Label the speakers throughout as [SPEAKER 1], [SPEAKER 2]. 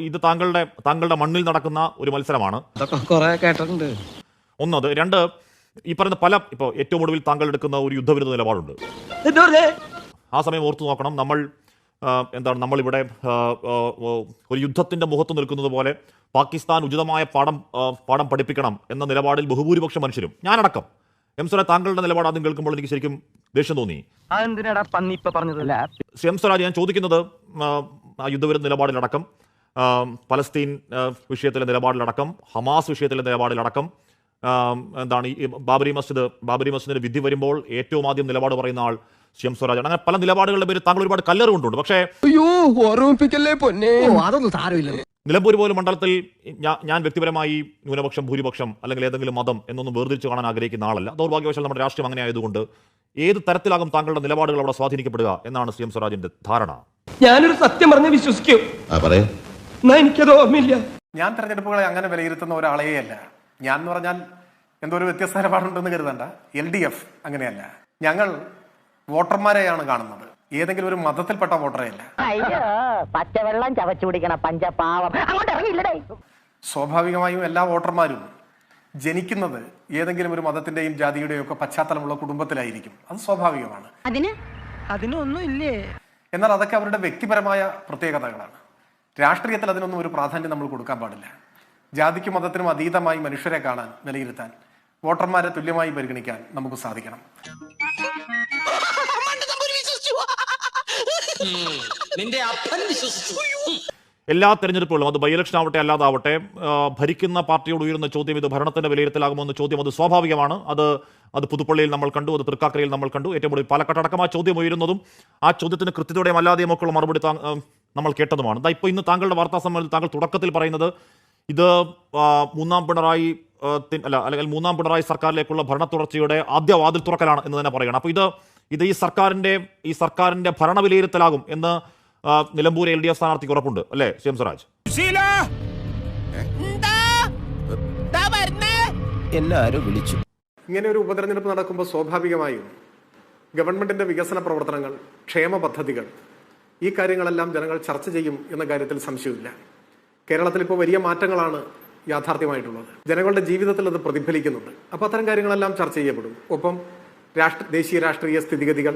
[SPEAKER 1] ഇത് താങ്കളുടെ താങ്കളുടെ മണ്ണിൽ നടക്കുന്ന ഒരു മത്സരമാണ്.
[SPEAKER 2] കേട്ടിട്ടുണ്ട്.
[SPEAKER 1] ഒന്നത് രണ്ട് ഈ പറയുന്ന പല ഇപ്പോൾ ഏറ്റവും ഒടുവിൽ താങ്കൾ എടുക്കുന്ന ഒരു യുദ്ധവിരുദ്ധ നിലപാടുണ്ട്. ആ സമയം ഓർത്തു നോക്കണം. നമ്മൾ എന്താണ് നമ്മളിവിടെ ഒരു യുദ്ധത്തിന്റെ മുഖത്ത് നിൽക്കുന്നത് പോലെ പാകിസ്ഥാൻ ഉചിതമായ പാഠം പാഠം പഠിപ്പിക്കണം എന്ന നിലപാടിൽ ബഹുഭൂരിപക്ഷം മനുഷ്യരും. ഞാനടക്കം. എം സ്വരാജ് താങ്കളുടെ നിലപാട് ആദ്യം കേൾക്കുമ്പോൾ എനിക്ക് ശരിക്കും ദേഷ്യം തോന്നി.
[SPEAKER 2] എന്തിനാടാ പന്നി ഇപ്പൊ പറഞ്ഞതല്ല
[SPEAKER 1] ശ്രീ എം സ്വരാജ് ഞാൻ ചോദിക്കുന്നത് ആ, യുദ്ധവിരുദ്ധ നിലപാടിലടക്കം. പലസ്തീൻ വിഷയത്തിലെ നിലപാടിലടക്കം ഹമാസ് വിഷയത്തിലെ നിലപാടിലടക്കം എന്താണ് ഈ ബാബരി മസ്ജിദ് ബാബരി മസ്ജിദിന്റെ വിധി വരുമ്പോൾ ഏറ്റവും ആദ്യം നിലപാട് പറയുന്ന ആൾ ശ്യം എം സ്വരാജാണ് അങ്ങനെ പല നിലപാടുകളുടെ പേര് താങ്കൾ ഒരുപാട് കല്ലറ് കൊണ്ടുണ്ട് പക്ഷേ
[SPEAKER 3] അയ്യോ ഓർമ്മിപ്പിക്കല്ലേ പൊന്നെ? അതൊന്നും സാരമില്ല
[SPEAKER 1] നിലമ്പൂർ പോലും മണ്ഡലത്തിൽ ഞാൻ വ്യക്തിപരമായി ന്യൂനപക്ഷം ഭൂരിപക്ഷം അല്ലെങ്കിൽ ഏതെങ്കിലും മതം എന്നൊന്നും വേർതിരിച്ച് കാണാൻ ആഗ്രഹിക്കുന്ന ആളല്ല. ദൗർഭാഗ്യവശാൽ നമ്മുടെ രാഷ്ട്രീയം അങ്ങനെ ആയതുകൊണ്ട് ഏത് തരത്തിലാകും താങ്കളുടെ നിലപാടുകൾ അവിടെ സ്വാധീനിക്കപ്പെടുക എന്നാണ് സി എം സ്വരാജിന്റെ ധാരണ.
[SPEAKER 2] ഞാനൊരു സത്യം പറഞ്ഞ് വിശ്വസിക്കും. എനിക്കത് ഓർമ്മയില്ല.
[SPEAKER 4] ഞാൻ തെരഞ്ഞെടുപ്പുകളെ അങ്ങനെ വിലയിരുത്തുന്ന ഒരാളേ അല്ല ഞാൻ എന്ന് പറഞ്ഞാൽ എന്തോ ഒരു വ്യത്യസ്ത നിലപാടുണ്ടെന്ന് കരുതണ്ട. എൽ ഡി എഫ് അങ്ങനെയല്ല. ഞങ്ങൾ വോട്ടർമാരെയാണ് കാണുന്നത്. ഏതെങ്കിലും ഒരു മതത്തിൽപ്പെട്ട വോട്ടറെയല്ല.
[SPEAKER 5] അയ്യോ പച്ചവെള്ളം ചവച്ചു കുടിക്കണ പഞ്ചപാവം.
[SPEAKER 4] സ്വാഭാവികമായും എല്ലാ വോട്ടർമാരും ജനിക്കുന്നത് ഏതെങ്കിലും ഒരു മതത്തിന്റെയും ജാതിയുടെയും ഒക്കെ പശ്ചാത്തലമുള്ള കുടുംബത്തിലായിരിക്കും. അത് സ്വാഭാവികമാണ്.
[SPEAKER 5] അതിന്?
[SPEAKER 2] അതിനൊന്നും ഇല്ലേ?
[SPEAKER 4] എന്നാൽ അതൊക്കെ അവരുടെ വ്യക്തിപരമായ പ്രത്യേകതകളാണ്. രാഷ്ട്രീയത്തിൽ അതിനൊന്നും ഒരു പ്രാധാന്യം നമ്മൾ കൊടുക്കാൻ പാടില്ല. ജാതിക്കും മതത്തിനും അതീതമായി മനുഷ്യരെ കാണാൻ വിലയിരുത്താൻ വോട്ടർമാരെ തുല്യമായി പരിഗണിക്കാൻ നമുക്ക് സാധിക്കണം.
[SPEAKER 1] എല്ലാ തെരഞ്ഞെടുപ്പുകളും അത് ബൈ ഇലക്ഷൻ ആവട്ടെ അല്ലാതാവട്ടെ ഭരിക്കുന്ന പാർട്ടിയോട് ഉയരുന്ന ചോദ്യം ഇത് ഭരണത്തിന്റെ വിലയിരുത്തലാകുമോ എന്ന ചോദ്യം അത് സ്വാഭാവികമാണ്. അത് അത് പുതുപ്പള്ളിയിൽ നമ്മൾ കണ്ടു അത് തൃക്കാക്കരയിൽ നമ്മൾ കണ്ടു. ഏറ്റവും കൂടുതൽ പാലക്കാട് അടക്കം ആ ചോദ്യം ഉയരുന്നതും ആ ചോദ്യത്തിന് കൃത്യതയോടെയും അല്ലാതെയും ഒക്കെയുള്ള മറുപടി നമ്മൾ കേട്ടതുമാണ്. ദാ ഇപ്പോൾ ഇന്ന് താങ്കളുടെ വാർത്താ സമ്മേളനത്തിൽ താങ്കൾ തുടക്കത്തിൽ പറയുന്നത് ഇത് മൂന്നാം പിണറായി അല്ല അല്ലെങ്കിൽ മൂന്നാം പിണറായി സർക്കാരിലേക്കുള്ള ഭരണ തുടർച്ചയുടെ ആദ്യ വാതിൽ തുറക്കലാണ് എന്ന് തന്നെ പറയണം അപ്പോൾ ഇത് ഇത് ഈ സർക്കാരിന്റെ ഈ സർക്കാരിന്റെ ഭരണ വിലയിരുത്തലാകും എന്ന് നിലമ്പൂർ എൽ ഡി എഫ് സ്ഥാനാർത്ഥിക്ക് ഉറപ്പുണ്ട് അല്ലേ? C M Swaraj.
[SPEAKER 3] എന്നെ ആരോ വിളിച്ചു.
[SPEAKER 4] ഇങ്ങനെ ഒരു ഉപതെരഞ്ഞെടുപ്പ് നടക്കുമ്പോൾ സ്വാഭാവികമായും ഗവൺമെന്റിന്റെ വികസന പ്രവർത്തനങ്ങൾ ക്ഷേമ പദ്ധതികൾ ഈ കാര്യങ്ങളെല്ലാം ജനങ്ങൾ ചർച്ച ചെയ്യും എന്ന കാര്യത്തിൽ സംശയമില്ല. കേരളത്തിൽ ഇപ്പോൾ വലിയ മാറ്റങ്ങളാണ് യാഥാർത്ഥ്യമായിട്ടുള്ളത്. ജനങ്ങളുടെ ജീവിതത്തിൽ അത് പ്രതിഫലിക്കുന്നുണ്ട്. അപ്പോൾ അത്തരം കാര്യങ്ങളെല്ലാം ചർച്ച ചെയ്യപ്പെടും. ഒപ്പം രാഷ്ട്ര ദേശീയ രാഷ്ട്രീയ സ്ഥിതിഗതികൾ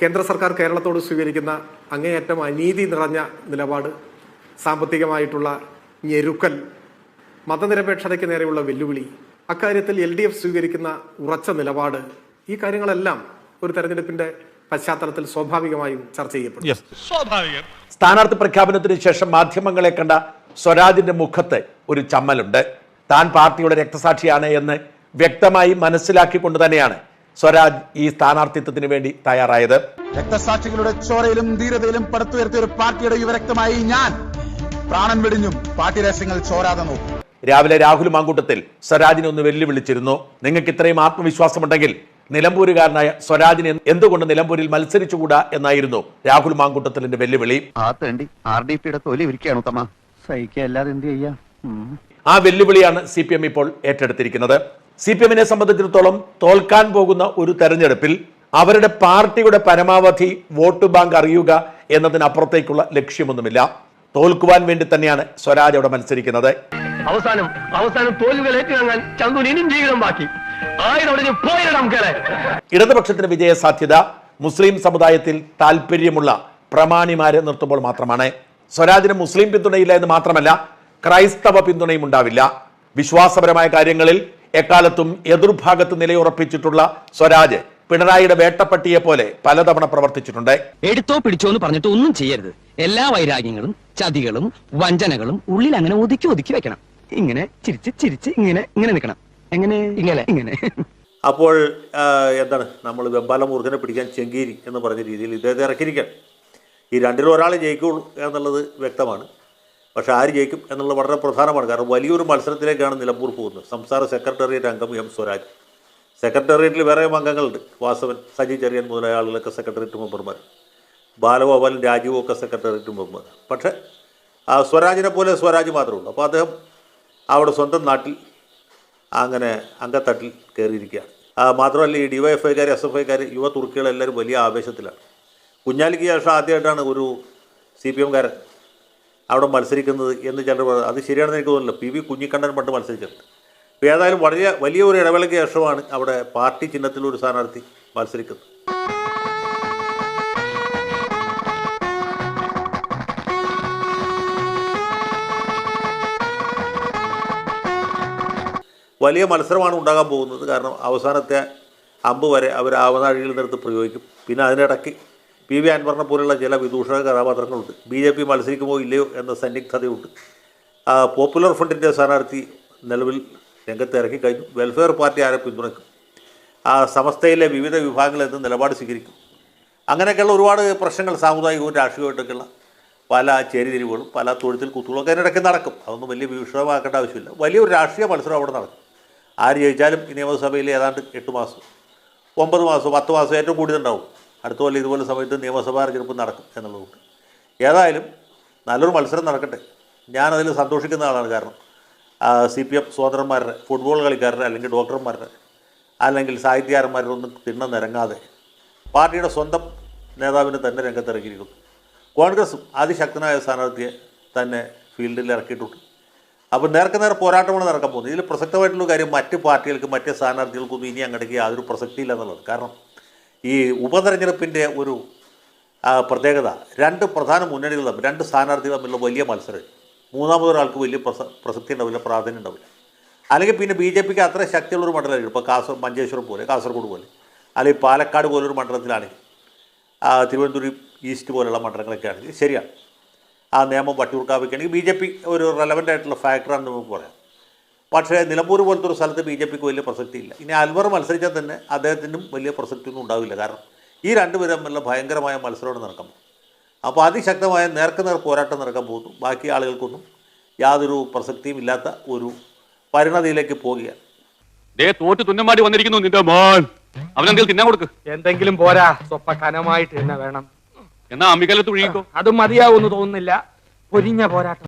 [SPEAKER 4] കേന്ദ്ര സർക്കാർ കേരളത്തോട് സ്വീകരിക്കുന്ന അങ്ങേയറ്റം അനീതി നിറഞ്ഞ നിലപാട് സാമ്പത്തികമായിട്ടുള്ള ഞെരുക്കൽ മതനിരപേക്ഷതയ്ക്ക് നേരെയുള്ള വെല്ലുവിളി അക്കാര്യത്തിൽ എൽ സ്വീകരിക്കുന്ന ഉറച്ച നിലപാട് ഈ കാര്യങ്ങളെല്ലാം ഒരു തെരഞ്ഞെടുപ്പിന്റെ പശ്ചാത്തലത്തിൽ സ്വാഭാവികമായും ചർച്ച ചെയ്യപ്പെടും.
[SPEAKER 1] സ്വാഭാവികം.
[SPEAKER 6] സ്ഥാനാർത്ഥി പ്രഖ്യാപനത്തിന് ശേഷം മാധ്യമങ്ങളെ കണ്ട സ്വരാജിന്റെ മുഖത്ത് ഒരു ചമ്മലുണ്ട്. താൻ പാർട്ടിയുടെ രക്തസാക്ഷിയാണ് എന്ന് വ്യക്തമായി മനസ്സിലാക്കിക്കൊണ്ട് തന്നെയാണ് സ്വരാജ് ഈ സ്ഥാനാർത്ഥിത്വത്തിന് വേണ്ടി തയ്യാറായത്.
[SPEAKER 7] രക്തസാക്ഷികളുടെ ചോരയിലും ധീരതയിലും പടുത്തുയർത്തിയ ഒരു പാർട്ടിയുടെ യുവരക്തമായി ഞാൻ പ്രാണൻ വെടിഞ്ഞും പാർട്ടി രഹസ്യങ്ങൾ ചോരാതെ നോക്കും.
[SPEAKER 6] രാവിലെ രാഹുൽ മാങ്കൂട്ടത്തിൽ സ്വരാജിനെ ഒന്ന് വെല്ലുവിളിച്ചിരുന്നു. നിങ്ങൾക്ക് ഇത്രയും ആത്മവിശ്വാസമുണ്ടെങ്കിൽ നിലമ്പൂരുകാരനായ സ്വരാജിനെ എന്തുകൊണ്ട് നിലമ്പൂരിൽ മത്സരിച്ചുകൂടാ എന്നായിരുന്നു രാഹുൽ മാങ്കൂട്ടത്തിലിന്റെ വെല്ലുവിളി.
[SPEAKER 8] ആ
[SPEAKER 6] വെല്ലുവിളിയാണ് സി പി എം ഇപ്പോൾ ഏറ്റെടുത്തിരിക്കുന്നത്. സി പി എമ്മിനെ സംബന്ധിച്ചിടത്തോളം തോൽക്കാൻ പോകുന്ന ഒരു തെരഞ്ഞെടുപ്പിൽ അവരുടെ പാർട്ടിയുടെ പരമാവധി വോട്ട് ബാങ്ക് അറിയുക എന്നതിനപ്പുറത്തേക്കുള്ള ലക്ഷ്യമൊന്നുമില്ല. തോൽക്കുവാൻ വേണ്ടി തന്നെയാണ് സ്വരാജ് അവിടെ മത്സരിക്കുന്നത്.
[SPEAKER 2] അവസാനം അവസാനം തോൽവികൾ ഏറ്റുവാങ്ങാൻ ചന്തുന് ഇനിയും ജീവിതം ബാക്കി.
[SPEAKER 6] ഇടതുപക്ഷത്തിന് വിജയ സാധ്യത മുസ്ലിം സമുദായത്തിൽ താല്പര്യമുള്ള പ്രമാണിമാരെ നിർത്തുമ്പോൾ മാത്രമാണ്. സ്വരാജിന് മുസ്ലിം പിന്തുണയില്ല എന്ന് മാത്രമല്ല ക്രൈസ്തവ പിന്തുണയും ഉണ്ടാവില്ല. വിശ്വാസപരമായ കാര്യങ്ങളിൽ എക്കാലത്തും എതിർഭാഗത്ത് നിലയുറപ്പിച്ചിട്ടുള്ള സ്വരാജ് പിണറായിയുടെ വേട്ടപ്പട്ടിയെ പോലെ പലതവണ പ്രവർത്തിച്ചിട്ടുണ്ട്.
[SPEAKER 9] എടുത്തോ പിടിച്ചോ എന്ന് പറഞ്ഞിട്ട് ഒന്നും ചെയ്യരുത്. എല്ലാ വൈരാഗ്യങ്ങളും ചതികളും വഞ്ചനകളും ഉള്ളിൽ അങ്ങനെ ഒതുക്കി ഒതുക്കി വെക്കണം. ഇങ്ങനെ ചിരിച്ച് ചിരിച്ച് ഇങ്ങനെ ഇങ്ങനെ നിൽക്കണം. എങ്ങനെ? ഇങ്ങനെ. ഇങ്ങനെ.
[SPEAKER 10] അപ്പോൾ എന്താണ് നമ്മൾ വെമ്പാല മുറുകനെ പിടിക്കാൻ ചെങ്കീരി എന്ന് പറഞ്ഞ രീതിയിൽ ഇദ്ദേഹത്തെ ഇറക്കിയിരിക്കുകയാണ്. ഈ രണ്ടിലും ഒരാൾ ജയിക്കുള്ളൂ എന്നുള്ളത് വ്യക്തമാണ്. പക്ഷെ ആര് ജയിക്കും എന്നുള്ളത് വളരെ പ്രധാനമാണ്. കാരണം വലിയൊരു മത്സരത്തിലേക്കാണ് നിലമ്പൂർ പോകുന്നത്. സംസ്ഥാന സെക്രട്ടേറിയറ്റ് അംഗം എം സ്വരാജ്. സെക്രട്ടേറിയറ്റിൽ വേറെയും അംഗങ്ങളുണ്ട്. വാസവൻ സജി ചെറിയൻ മുതലായ ആളുകളൊക്കെ സെക്രട്ടേറിയറ്റ് മെമ്പർമാർ ബാലഗോപാലും രാജീവും ഒക്കെ സെക്രട്ടേറിയറ്റ് മെമ്പർമാർ പക്ഷേ ആ സ്വരാജിനെ പോലെ സ്വരാജ് മാത്രമേ ഉള്ളൂ. അപ്പോൾ അദ്ദേഹം അവിടെ സ്വന്തം നാട്ടിൽ അങ്ങനെ അങ്കത്തട്ടിൽ കയറിയിരിക്കുകയാണ് മാത്രമല്ല ഈ ഡിവൈഎഫ്ഐക്കാർ എസ് എഫ് ഐക്കാർ യുവ തുർക്കികളെല്ലാവരും വലിയ ആവേശത്തിലാണ്. കുഞ്ഞാലിക്ക് ശേഷം ആദ്യമായിട്ടാണ് ഒരു സി പി എംകാരൻ അവിടെ മത്സരിക്കുന്നത് എന്ന് ചിലർ പറഞ്ഞു അത് ശരിയാണെന്ന് എനിക്ക് തോന്നുന്നില്ല. പി വി കുഞ്ഞിക്കണ്ണൻ പണ്ട് മത്സരിച്ചിട്ടുണ്ട്. അപ്പോൾ ഏതായാലും വളരെ വലിയ ഒരു ഇടവേളയ്ക്ക് ശേഷമാണ് അവിടെ പാർട്ടി ചിഹ്നത്തിൽ ഒരു സ്ഥാനാർത്ഥി മത്സരിക്കുന്നത്. വലിയ മത്സരമാണ് ഉണ്ടാകാൻ പോകുന്നത്. കാരണം അവസാനത്തെ അമ്പ് വരെ അവർ ആവനാഴിയിൽ നിന്നെടുത്ത് പ്രയോഗിക്കും. പിന്നെ അതിനിടയ്ക്ക് പി വി അൻവറിനെ പോലുള്ള ചില വിദൂഷക കഥാപാത്രങ്ങളുണ്ട്. ബി ജെ പി മത്സരിക്കുമോ ഇല്ലയോ എന്ന സന്നിഗ്ധതയുണ്ട്. പോപ്പുലർ ഫ്രണ്ടിന്റെ സ്ഥാനാർത്ഥി നിലവിൽ രംഗത്ത് ഇറക്കി കഴിഞ്ഞു. വെൽഫെയർ പാർട്ടി ആരെ പിന്തുണയ്ക്കും. ആ സമസ്തയിലെ വിവിധ വിഭാഗങ്ങളിൽ നിന്ന് നിലപാട് സ്വീകരിക്കും. അങ്ങനെയൊക്കെയുള്ള ഒരുപാട് പ്രശ്നങ്ങൾ സാമുദായികവും രാഷ്ട്രീയമായിട്ടൊക്കെയുള്ള പല ചേരിതിരിവുകളും പല തൊഴുത്തിൽ കുത്തുകളൊക്കെ അതിനിടയ്ക്ക് നടക്കും. അതൊന്നും വലിയ വിഷയമാക്കേണ്ട ആവശ്യമില്ല. വലിയൊരു രാഷ്ട്രീയ മത്സരം അവിടെ നടക്കും. ആര് ജയിച്ചാലും ഈ നിയമസഭയിൽ ഏതാണ്ട് എട്ട് മാസം ഒമ്പത് മാസം പത്ത് മാസം ഏറ്റവും കൂടുതലുണ്ടാവും. അടുത്ത കൊല്ലം ഇതുപോലെ സമയത്ത് നിയമസഭാ തെരഞ്ഞെടുപ്പ് നടക്കും എന്നുള്ളതുകൊണ്ട്. ഏതായാലും നല്ലൊരു മത്സരം നടക്കട്ടെ. ഞാനതിൽ സന്തോഷിക്കുന്ന ആളാണ് കാരണം സി പി എം സ്വതന്ത്രന്മാരുടെ ഫുട്ബോൾ കളിക്കാരുടെ അല്ലെങ്കിൽ ഡോക്ടർമാരുടെ അല്ലെങ്കിൽ സാഹിത്യകാരന്മാരുടെ ഒന്നും തിണ്ണം നിരങ്ങാതെ പാർട്ടിയുടെ സ്വന്തം നേതാവിനെ തന്നെ രംഗത്തിറക്കിയിരിക്കുന്നു. കോൺഗ്രസും അതിശക്തനായ സ്ഥാനാർത്ഥിയെ തന്നെ ഫീൽഡിൽ ഇറക്കിയിട്ടുണ്ട്. അപ്പോൾ നേർക്ക് നേരെ പോരാട്ടമാണ് നടക്കാൻ പോകുന്നത് ഇതിൽ പ്രസക്തമായിട്ടുള്ള കാര്യം മറ്റ് പാർട്ടികൾക്ക് മറ്റ് സ്ഥാനാർത്ഥികൾക്കൊന്നും ഇനി അങ്ങോട്ടേക്ക് യാതൊരു പ്രസക്തിയില്ല എന്നുള്ളത്. കാരണം ഈ ഉപതെരഞ്ഞെടുപ്പിന്റെ ഒരു പ്രത്യേകത രണ്ട് പ്രധാന മുന്നണികൾ തമ്മിൽ രണ്ട് സ്ഥാനാർത്ഥികൾ തമ്മിലുള്ള വലിയ മത്സരം. മൂന്നാമതൊരാൾക്ക് വലിയ പ്രസ പ്രസക്തി ഉണ്ടാവില്ല പ്രാധാന്യം ഉണ്ടാവില്ല. അല്ലെങ്കിൽ പിന്നെ ബി ജെ പിക്ക് അത്ര ശക്തിയുള്ളൊരു മണ്ഡലമായിരിക്കും. ഇപ്പോൾ കാസർ മഞ്ചേശ്വരം പോലെ കാസർഗോഡ് പോലെ. അല്ലെങ്കിൽ പാലക്കാട് പോലൊരു മണ്ഡലത്തിലാണെങ്കിൽ തിരുവനന്തപുരം ഈസ്റ്റ് പോലുള്ള മണ്ഡലങ്ങളൊക്കെ ആണെങ്കിൽ ശരിയാണ്. ആ നിയമം വട്ടിയൂർക്കാവിക്കുകയാണെങ്കിൽ ബി ജെ പി ഒരു റെലവന്റ് ആയിട്ടുള്ള ഫാക്ടറാണെന്ന് നമുക്ക് പറയാം. പക്ഷേ നിലമ്പൂർ പോലത്തെ ഒരു സ്ഥലത്ത് ബി ജെ പിക്ക് വലിയ പ്രസക്തിയില്ല. ഇനി അൽവർ മത്സരിച്ചാൽ തന്നെ അദ്ദേഹത്തിനും വലിയ പ്രസക്തിയൊന്നും ഉണ്ടാവില്ല. കാരണം ഈ രണ്ടുപേരും തമ്മിലുള്ള ഭയങ്കരമായ മത്സരമാണ് നടക്കാൻ പോകും അപ്പോൾ അതിശക്തമായ നേർക്ക് നേർ പോരാട്ടം നടക്കാൻ പോകുന്നു. ബാക്കി ആളുകൾക്കൊന്നും യാതൊരു പ്രസക്തിയും ഇല്ലാത്ത ഒരു പരിണതിയിലേക്ക് പോകുകയാണ്.
[SPEAKER 11] ദേ തോറ്റ് തുന്നമാടി വന്നിരിക്കുന്നു നിന്റെ മോൻ. അവനെന്തെങ്കിലും തിന്നാൻ കൊടുക്ക്.
[SPEAKER 2] എന്തെങ്കിലും പോരാ. സ്വപ്പ കനമായിട്ട് തന്നെ വേണം.
[SPEAKER 11] എന്നാ അമ്മിക്കലത്ത് ഒഴുകിക്കോ.
[SPEAKER 2] അതും മതിയാവുമെന്ന് തോന്നുന്നില്ല. പൊരിഞ്ഞ പോരാട്ടം.